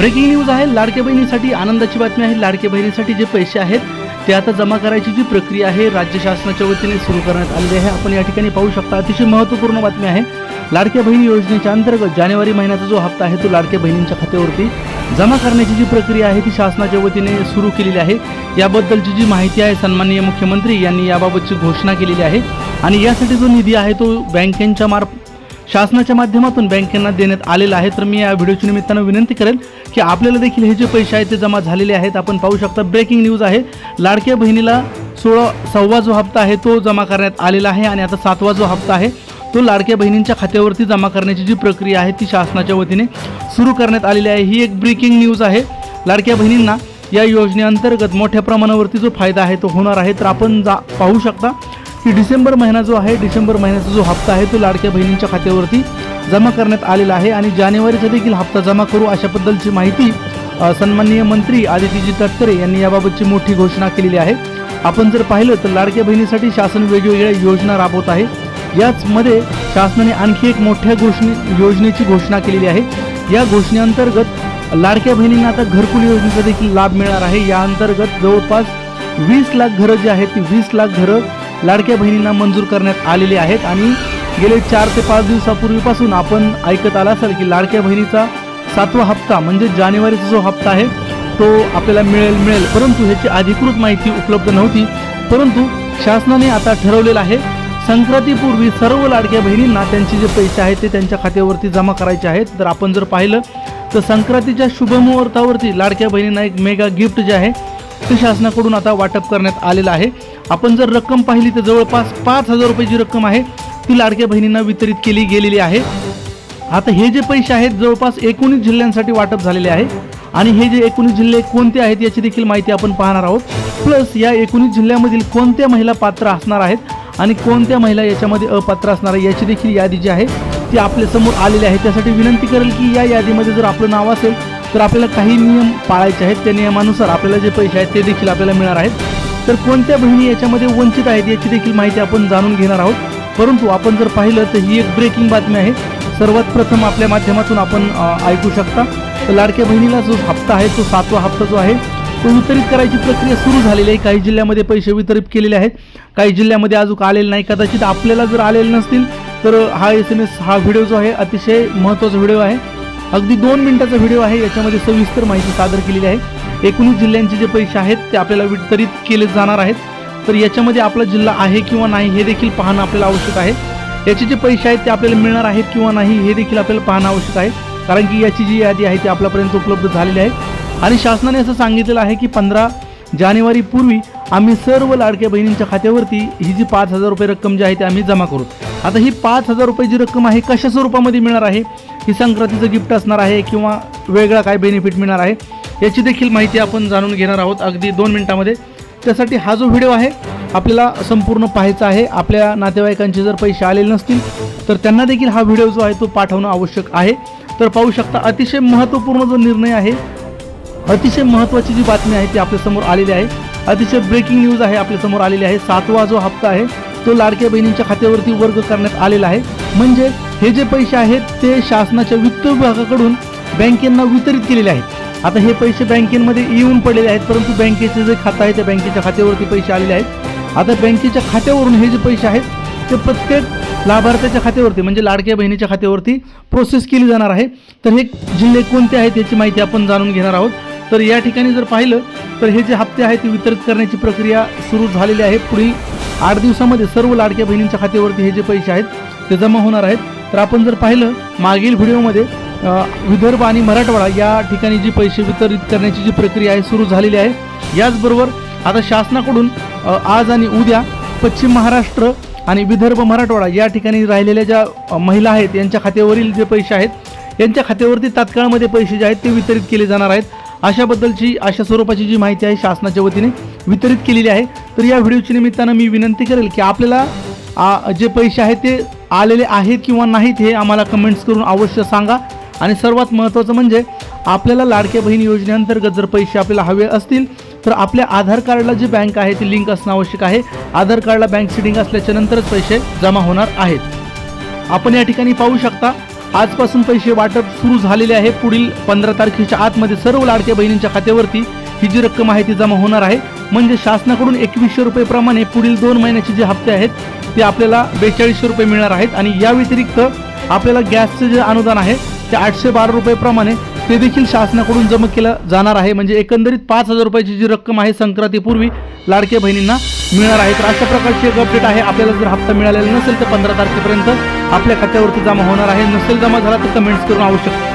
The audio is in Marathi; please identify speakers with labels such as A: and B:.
A: ब्रेकिंग न्यूज आहे. लाडक्या बहिणीसाठी आनंदाची बातमी आहे. लाडक्या बहिणीसाठी जे पैसे आहेत ते आता जमा करायची जी प्रक्रिया आहे राज्य शासनाच्या वतीने सुरू करण्यात आलेली आहे. आपण या ठिकाणी पाहू शकता अतिशय महत्त्वपूर्ण बातमी आहे. लाडक्या बहिणी योजनेच्या अंतर्गत जानेवारी महिन्याचा जो हप्ता आहे तो लाडक्या बहिणींच्या खात्यावरती जमा करण्याची जी प्रक्रिया आहे ती शासनाच्या वतीने सुरू केलेली आहे. याबद्दलची जी माहिती आहे सन्माननीय मुख्यमंत्री यांनी याबाबतची घोषणा केलेली आहे. आणि यासाठी जो निधी आहे तो बँकेंच्या मार्फ शासनाच्या माध्यमातून बँकेंना देण्यात आलेला आहे. तर मी या व्हिडिओच्या निमित्तानं विनंती करेल की आपल्याला देखील हे जे पैसे आहेत ते जमा झालेले आहेत. आपण पाहू शकता ब्रेकिंग न्यूज आहे. लाडक्या बहिणीला सोळा सव्वा जो हप्ता आहे तो जमा करण्यात आलेला आहे आणि आता सातवा जो हप्ता आहे तो लाडक्या बहिणींच्या खात्यावरती जमा करण्याची जी प्रक्रिया आहे ती शासनाच्या वतीने सुरू करण्यात आलेली आहे. ही एक ब्रेकिंग न्यूज आहे. लाडक्या बहिणींना या योजनेअंतर्गत मोठ्या प्रमाणावरती जो फायदा आहे तो होणार आहे. तर आपण जा पाहू शकता की डिसेंबर महिना जो आहे डिसेंबर महिन्याचा जो हप्ता आहे तो लाडक्या बहिणींच्या खात्यावरती जमा करण्यात आलेला आहे आणि जानेवारीचा देखील हप्ता जमा करू अशाबद्दलची माहिती सन्माननीय मंत्री आदित्यजी तटकरे यांनी याबाबतची मोठी घोषणा केलेली आहे. आपण जर पाहिलं तर लाडक्या बहिणीसाठी शासन वेगवेगळ्या योजना राबवत आहे. याचमध्ये शासनाने आणखी एक मोठ्या घोषणे योजनेची घोषणा केलेली आहे. या घोषणेअंतर्गत लाडक्या बहिणींना आता घरकुल योजनेचा देखील लाभ मिळणार आहे. या अंतर्गत जवळपास वीस लाख घरं जी आहेत ती वीस लाख घरं लाडक्या बहिणींना मंजूर करण्यात आलेले आहेत आणि गेले चार ते पाच दिवसापूर्वीपासून आपण ऐकत आला असाल की लाडक्या बहिणीचा सातवा हप्ता म्हणजे जानेवारीचा जो हप्ता आहे तो आपल्याला मिळेल मिळेल. परंतु ह्याची अधिकृत माहिती उपलब्ध नव्हती. परंतु शासनाने आता ठरवलेलं आहे संक्रांतीपूर्वी सर्व लाडक्या बहिणींना त्यांचे जे पैसे आहेत ते त्यांच्या खात्यावरती जमा करायचे आहेत. तर आपण जर पाहिलं तर संक्रांतीच्या शुभमुहूर्तावरती लाडक्या बहिणींना एक मेगा गिफ्ट जे आहे महाराष्ट्र शासनाकडून आता वाटप करण्यात आलेलं आहे. आपण जर रक्कम पाहिली तर जवळपास पाच हजार रुपये जी रक्कम आहे ती लाडक्या बहिणींना वितरित केली गेलेली आहे. आता हे जे पैसे आहेत जवळपास एकोणीस जिल्ह्यांसाठी वाटप झालेले आहे. आणि हे जे एकोणीस जिल्हे कोणते आहेत याची देखील माहिती आपण पाहणार आहोत. प्लस या एकोणीस जिल्ह्यामधील कोणत्या महिला पात्र असणार आहेत आणि कोणत्या महिला याच्यामध्ये अपात्र असणार आहे याची देखील यादी जी आहे ती आपल्यासमोर आलेली आहे. त्यासाठी विनंती करेल की या यादीमध्ये जर आपलं नाव असेल तर आपल्याला काही नियम पाळायचे आहेत. त्या नियमानुसार आपल्याला जे पैसे आहेत ते देखील आपल्याला मिळणार आहेत. तर कोणत्या बहिणी याच्यामध्ये वंचित आहेत याची देखील माहिती आपण जाणून घेणार आहोत. परंतु आपण जर पाहिलं तर ही एक ब्रेकिंग बातमी आहे. सर्वात प्रथम आपल्या माध्यमातून आपण ऐकू शकता. तर लाडक्या बहिणीला जो हप्ता आहे तो सातवा हप्ता जो आहे तो वितरित करायची प्रक्रिया सुरू झालेली आहे. काही जिल्ह्यामध्ये पैसे वितरित केलेले आहेत. काही जिल्ह्यामध्ये अजून आलेले नाही. कदाचित आपल्याला जर आलेले नसतील तर हा एस एम एस हा व्हिडिओ जो आहे अतिशय महत्त्वाचा व्हिडिओ आहे. अगदी दोन मिनिटाचा व्हिडिओ आहे याच्यामध्ये सविस्तर माहिती सादर केलेली आहे. एकोणीस जिल्ह्यांचे जे पैसे आहेत ते आपल्याला वितरित केले जाणार आहेत. तर याच्यामध्ये आपला जिल्हा आहे किंवा नाही हे देखील पाहणं आपल्याला आवश्यक आहे. याचे जे पैसे आहेत ते आपल्याला मिळणार आहेत किंवा नाही हे देखील आपल्याला पाहणं आवश्यक आहे. कारण की याची जी यादी आहे ती आपल्यापर्यंत उपलब्ध झालेली आहे. आणि शासनाने असं सांगितलेलं आहे की पंधरा जानेवारीपूर्वी आम्ही सर्व लाडक्या बहिणींच्या खात्यावरती ही जी पाच हजार रुपये रक्कम जी आहे ती आम्ही जमा करू. आता ही पाच हजार रुपये जी रक्कम आहे कशा स्वरूपामध्ये मिळणार आहे? ही संक्रांतीचं गिफ्ट असणार आहे किंवा वेगळा काय बेनिफिट मिळणार आहे? याची देखील माहिती आपण जाणून घेणार आहोत अगदी दोन मिनिटामध्ये. त्यासाठी हा जो व्हिडिओ आहे आपल्याला संपूर्ण पाहायचा आहे. आपल्या नातेवाईकांचे जर पैसे आलेले नसतील तर त्यांना देखील हा व्हिडिओ जो आहे तो पाठवणं आवश्यक आहे. तर पाहू शकता अतिशय महत्त्वपूर्ण जो निर्णय आहे अतिशय महत्त्वाची जी बातमी आहे ती आपल्यासमोर आलेली आहे. अतिशय ब्रेकिंग न्यूज आहे आपल्यासमोर आलेली आहे. सातवा जो हप्ता आहे तो लाडक्या बहिणींच्या खात्यावरती वर्ग करण्यात आलेला आहे. म्हणजे हे जे पैसे आहेत ते शासनाच्या वित्त विभागाकडून बँकेंना वितरित केलेले आहेत. आता हे पैसे बँकेमध्ये येऊन पडलेले आहेत परंतु बँकेचे जे खातं आहे त्या बँकेच्या खात्यावरती पैसे आलेले आहेत. आता बँकेच्या खात्यावरून हे जे पैसे आहेत ते प्रत्येक लाभार्थ्याच्या खात्यावरती म्हणजे लाडक्या बहिणीच्या खात्यावरती प्रोसेस केली जाणार आहे. तर हे जिल्हे कोणते आहेत याची माहिती आपण जाणून घेणार आहोत. तर या ठिकाणी जर पाहिलं तर हे जे हप्ते आहेत ते वितरित करण्याची प्रक्रिया सुरू झालेली आहे. पुढील आठ दिवसामध्ये सर्व लाडक्या बहिणींच्या खात्यावरती हे जे पैसे आहेत ते जमा होणार आहेत. तर आपण जर पाहिलं मागील व्हिडिओमध्ये विदर्भ आणि मराठवाडा या ठिकाणी जी पैसे वितरित करण्याची जी प्रक्रिया आहे सुरू झालेली आहे. याचबरोबर आता शासनाकडून आज आणि उद्या पश्चिम महाराष्ट्र आणि विदर्भ मराठवाडा या ठिकाणी राहिलेल्या ज्या महिला आहेत यांच्या खात्यावरील जे पैसे आहेत यांच्या खात्यावरती तात्काळमध्ये पैसे जे आहेत ते वितरित केले जाणार आहेत. अशाबद्दलची अशा स्वरूपाची जी माहिती आहे शासनाच्या वतीने वितरित केलेली आहे. तर या व्हिडिओच्या निमित्तानं मी विनंती करेल की आपल्याला जे पैसे आहेत ते आलेले आहेत किंवा नाहीत हे आम्हाला कमेंट्स करून अवश्य सांगा. आणि सर्वात महत्त्वाचं म्हणजे आपल्याला लाडक्या बहीण योजनेअंतर्गत जर पैसे आपल्याला हवे असतील तर आपल्या आधार कार्डला जी बँक आहे ती लिंक असणं आवश्यक आहे. आधार कार्डला बँक सिडिंग असल्याच्या नंतरच पैसे जमा होणार आहेत. आपण या ठिकाणी पाहू शकता आजपासून पैसे वाटप सुरू झालेले आहे. पुढील पंधरा तारखेच्या आतमध्ये सर्व लाडक्या बहिणींच्या खात्यावरती ही जी रक्कम आहे ती जमा होणार आहे. म्हणजे शासनाकडून एकवीसशे रुपये प्रमाणे पुढील दोन महिन्याचे जे हप्ते आहेत ते आपल्याला बेचाळीसशे रुपये मिळणार आहेत. आणि या व्यतिरिक्त आपल्याला गॅसचं जे अनुदान आहे ते आठशे बारा रुपये प्रमाणे ते देखील शासनाकडून जमा केलं जाणार आहे. म्हणजे एकंदरीत पाच हजार रुपयाची जी रक्कम आहे संक्रांतीपूर्वी लाडक्या बहिणींना मिळणार आहे. तर अशा प्रकारची एक अपडेट आहे. आपल्याला जर हप्ता मिळालेला नसेल तर पंधरा तारखेपर्यंत आपल्या खात्यावरती जमा होणार आहे. नसेल जमा झाला तर कमेंट्स करून आवश्यक